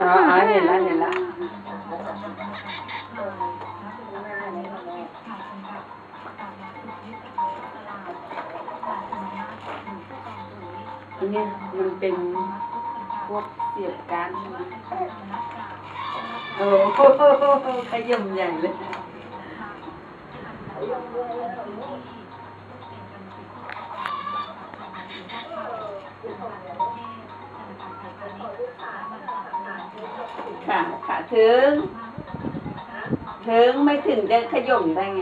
อ๋อเห็นแล้วเห็นแล้วอันนี้มันเป็นพวกเสียบการโอ้โหขยมใหญ่เลย ค่ะ ค่ะ ถึง ถึงไม่ถึงจะขย่มได้ไง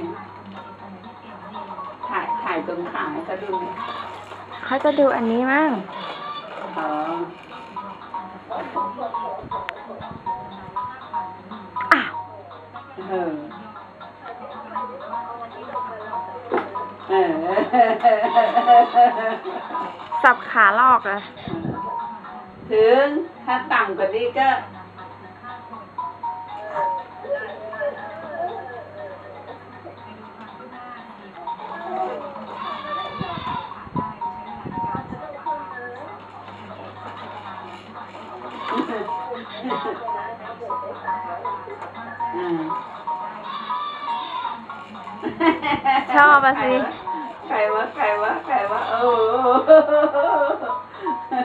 ถ่าย ถ่ายตรงขาให้เขาดูหน่อยเขาจะดูอันนี้มั่งอ๋ออ้าวเออเออสับขาลอกเลย ถึงถ้าต่ำกว่านี้ก็อืมชอบอะสิ ใครวะ ใครวะ ใครวะ โอ้โห